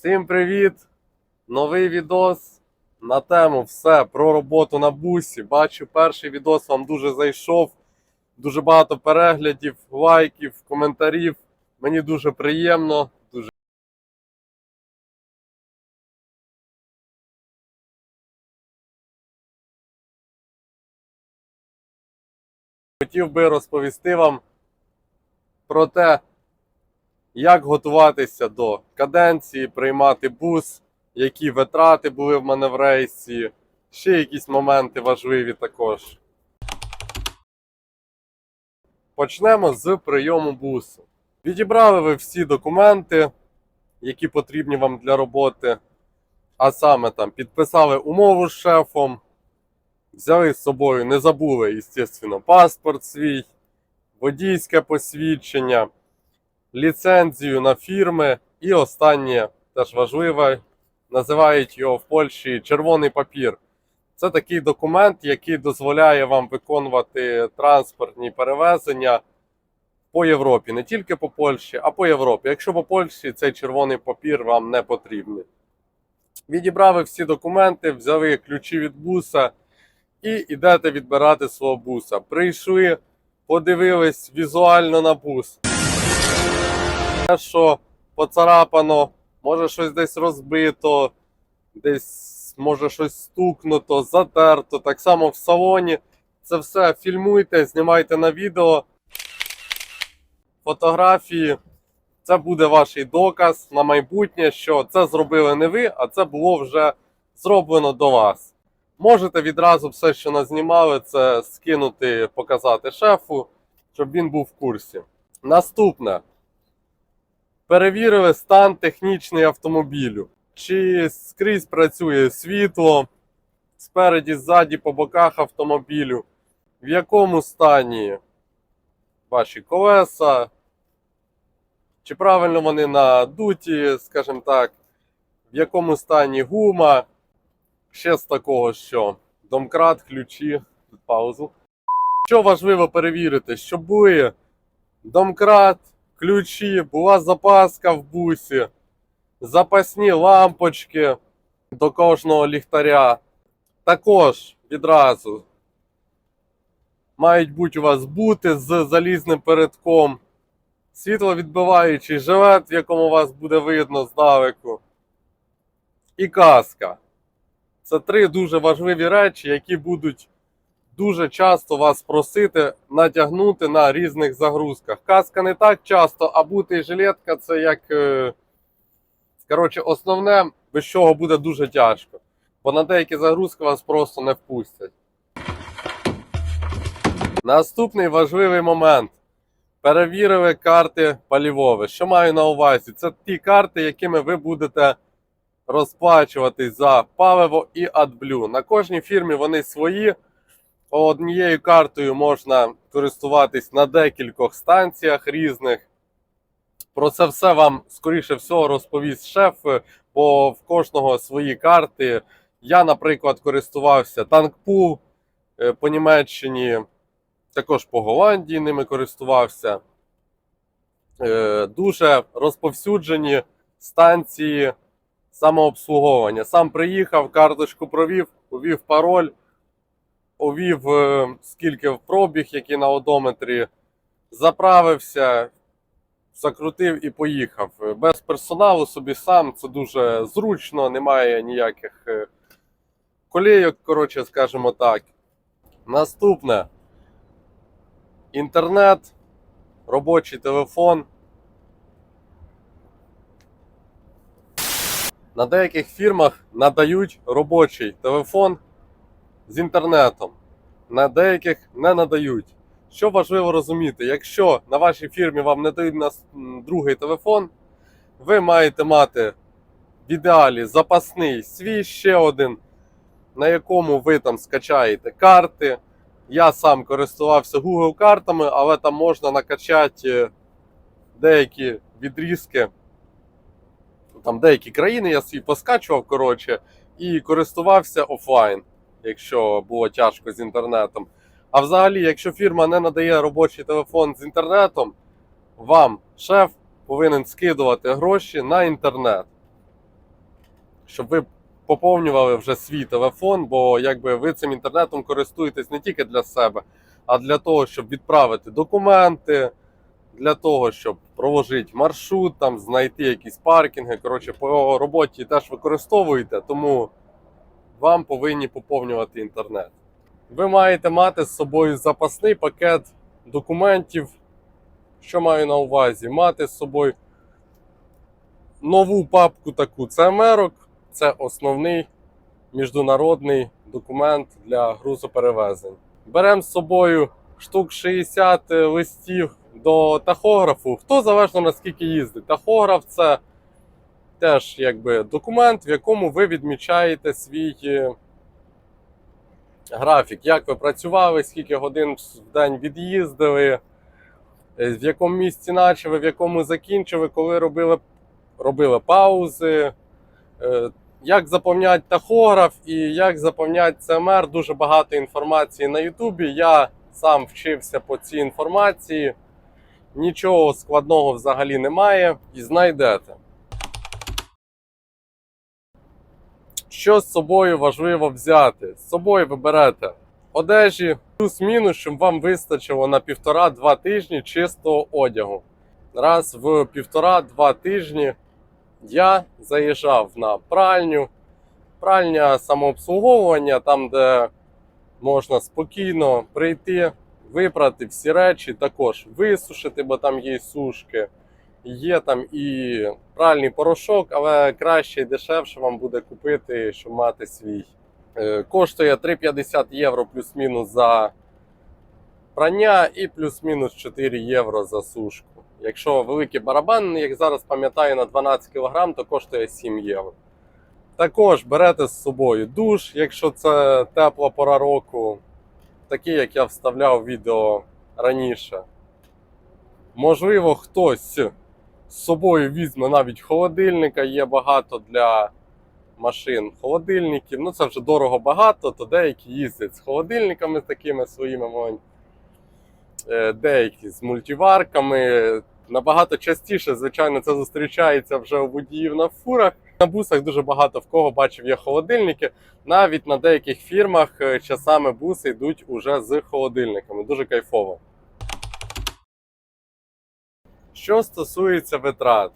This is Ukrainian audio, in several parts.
Всім привіт! Новий відос на тему все про роботу на бусі. Бачу, перший відос вам дуже зайшов. Дуже багато переглядів, лайків, коментарів. Мені дуже приємно. Дуже хотів би розповісти вам про те, як готуватися до каденції, приймати бус, які витрати були в мене в рейсі, ще якісь моменти важливі також. Почнемо з прийому бусу. Відібрали ви всі документи, які потрібні вам для роботи, а саме там підписали умову з шефом, взяли з собою, не забули, звісно, паспорт свій, водійське посвідчення ліцензію на фірми. І останнє теж важливе, називають його в Польщі червоний папір. Це такий документ, який дозволяє вам виконувати транспортні перевезення по Європі, не тільки по Польщі, а по Європі. Якщо по Польщі цей червоний папір вам не потрібний. Відібрали всі документи, взяли ключі від буса і йдете відбирати свого буса. Прийшли, подивились візуально на бус що поцарапано, може щось десь розбито, десь може щось стукнуто, затерто. Так само в салоні. Це все фільмуйте, знімайте на відео. Фотографії. Це буде ваш доказ на майбутнє, що це зробили не ви, а це було вже зроблено до вас. Можете відразу все, що назнімали, це скинути, показати шефу, щоб він був в курсі. Наступне. Перевірили стан технічний автомобілю. Чи скрізь працює світло спереді, ззаді, по боках автомобілю. В якому стані ваші колеса? Чи правильно вони надуті, скажімо так, в якому стані гума? Ще з такого, що домкрат, ключі, паузу. Що важливо перевірити, щоб були домкрат, ключі, була запаска в бусі, запасні лампочки до кожного ліхтаря. Також відразу мають бути у вас бути з залізним передком, світловідбиваючий жилет, в якому вас буде видно здалеку, і каска. Це три дуже важливі речі, які будуть дуже часто вас просити натягнути на різних загрузках. Каска не так часто, а бути і жилетка це як. е, Коротше, основне, без чого буде дуже тяжко. Бо на деякі загрузки вас просто не впустять. Наступний важливий момент. Перевірили карти палівові. Що маю на увазі? Це ті карти, якими ви будете розплачуватись за паливо і AdBlue. На кожній фірмі вони свої. Однією картою можна користуватись на декількох станціях різних. Про це все вам, скоріше всього, розповість шеф, бо в кожного свої карти. Я, наприклад, користувався танкпул е, по Німеччині, також по Голландії ними користувався. Е, Дуже розповсюджені станції самообслуговування. Сам приїхав, карточку провів, увів пароль увів е, скільки в пробіг, який на одометрі, заправився, закрутив і поїхав. Е, Без персоналу собі сам це дуже зручно, немає ніяких е, колейок, коротше, скажімо так. Наступне інтернет, робочий телефон. На деяких фірмах надають робочий телефон з інтернетом. На деяких не надають. Що важливо розуміти, якщо на вашій фірмі вам не дають м, другий телефон, ви маєте мати в ідеалі запасний свій ще один, на якому ви там скачаєте карти. Я сам користувався Google картами, але там можна накачати е, деякі відрізки. Там деякі країни я свій поскачував, коротше, і користувався офлайн якщо було тяжко з інтернетом. А взагалі, якщо фірма не надає робочий телефон з інтернетом, вам шеф повинен скидувати гроші на інтернет. щоб ви поповнювали вже свій телефон, бо якби ви цим інтернетом користуєтесь не тільки для себе, а для того, щоб відправити документи, для того, щоб проложити маршрут, там знайти якісь паркінги. Коротше, по роботі теж використовуєте, тому вам повинні поповнювати інтернет. Ви маєте мати з собою запасний пакет документів. Що маю на увазі? Мати з собою нову папку таку ЦМРок. Це основний міжнародний документ для грузоперевезень. Беремо з собою штук 60 листів до тахографу. Хто залежно наскільки їздить. Тахограф це теж якби документ, в якому ви відмічаєте свій е, графік, як ви працювали, скільки годин в день від'їздили, е, в якому місці почали, в якому закінчили, коли робили, робили паузи. е, Як заповняти тахограф і як заповняти ЦМР, дуже багато інформації на Ютубі. Я сам вчився по цій інформації. Нічого складного взагалі немає і знайдете. Що з собою важливо взяти? З собою ви берете одежі, плюс-мінус, щоб вам вистачило на півтора-два тижні чистого одягу. Раз в півтора-два тижні я заїжджав на пральню. Пральня самообслуговування, там, де можна спокійно прийти, випрати всі речі, також висушити, бо там є сушки. Є там і пральний порошок, але краще і дешевше вам буде купити, щоб мати свій. Е, Коштує 3,50 євро плюс-мінус за прання і плюс-мінус 4 євро за сушку. Якщо великий барабан, як зараз пам'ятаю, на 12 кг, то коштує 7 євро. Також берете з собою душ, якщо це тепла пора року, такий, як я вставляв відео раніше. Можливо, хтось з собою візьме навіть холодильника, є багато для машин холодильників. Ну це вже дорого багато, то деякі їздять з холодильниками такими своїми. Е, деякі з мультиварками. Набагато частіше, звичайно, це зустрічається вже у водіїв на фурах. На бусах дуже багато в кого бачив є холодильники. Навіть на деяких фірмах е, часами буси йдуть уже з холодильниками. Дуже кайфово. Що стосується витрат,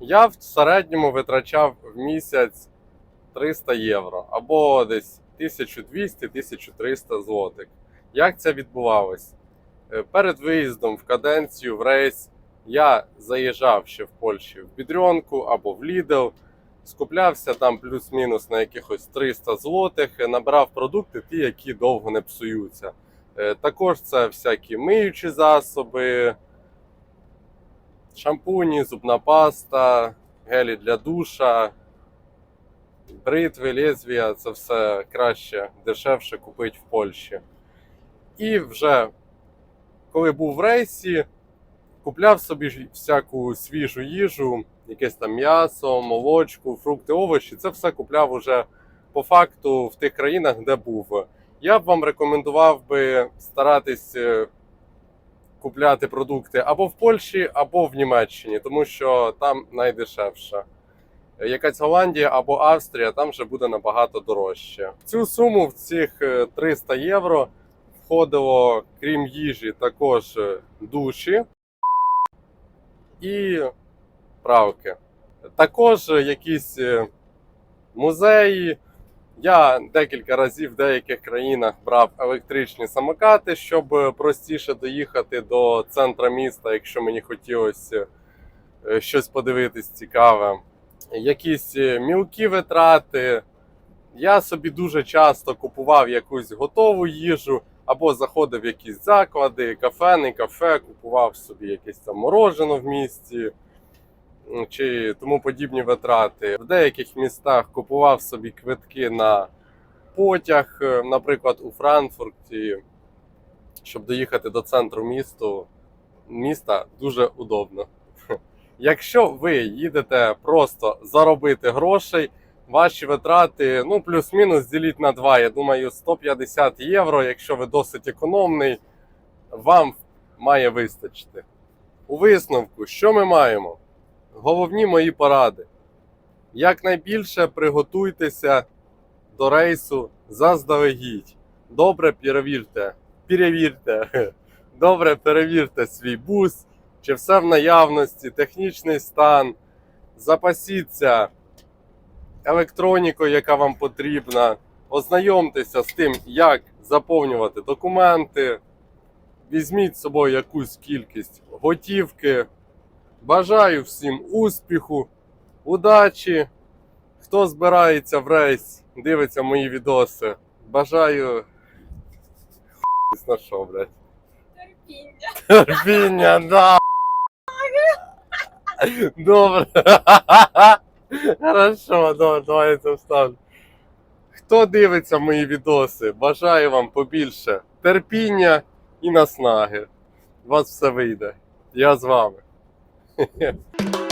я в середньому витрачав в місяць 300 євро або десь 1200-1300 злотих. Як це відбувалось? Е, Перед виїздом в каденцію в рейс я заїжджав ще в Польщі в Бідрьонку або в Лідл, скуплявся там плюс-мінус на якихось 300 злотих, набрав продукти, ті, які довго не псуються. Е, Також це всякі миючі засоби, шампуні, зубна паста, гелі для душа, бритви, лезвія це все краще, дешевше купити в Польщі. І вже коли був в рейсі, купляв собі всяку свіжу їжу, якесь там м'ясо, молочку, фрукти, овочі. Це все купляв уже по факту в тих країнах, де був. Я б вам рекомендував би старатись е, купляти продукти або в Польщі, або в Німеччині, тому що там найдешевше. Якась Голландія або Австрія, там вже буде набагато дорожче. В цю суму в цих е, 300 євро входило, крім їжі, також е, душі і правки. Також е, якісь е, музеї. Я декілька разів в деяких країнах брав електричні самокати, щоб е, простіше доїхати до центра міста, якщо мені хотілося е, щось подивитись цікаве. Якісь е, мілкі витрати. Я собі дуже часто купував якусь готову їжу, або заходив в якісь заклади, кафе, не кафе, купував собі якесь там морожене в місті чи тому подібні витрати. В деяких містах купував собі квитки на потяг, е, наприклад, у Франкфурті, щоб доїхати до центру місту, міста дуже удобно. Якщо ви їдете просто заробити грошей, ваші витрати, ну, плюс-мінус діліть на 2. Я думаю, 150 євро, якщо ви досить економний, вам має вистачити. У висновку, що ми маємо? Головні мої поради. Якнайбільше приготуйтеся до рейсу заздалегідь. Добре перевірте, перевірте, добре перевірте свій бус, чи все в наявності, технічний стан. Запасіться електронікою, яка вам потрібна. Ознайомтеся з тим, як заповнювати документи. Візьміть з собою якусь кількість готівки. Бажаю всім успіху, удачі. Хто збирається в рейс, дивиться мої відоси. Бажаю. На що, блядь. Терпіння. Терпіння, да. Добре. Хорошо, добре, давай це вставлю. Хто дивиться мої відоси, бажаю вам побільше терпіння і наснаги. У вас все вийде. Я з вами. yeah.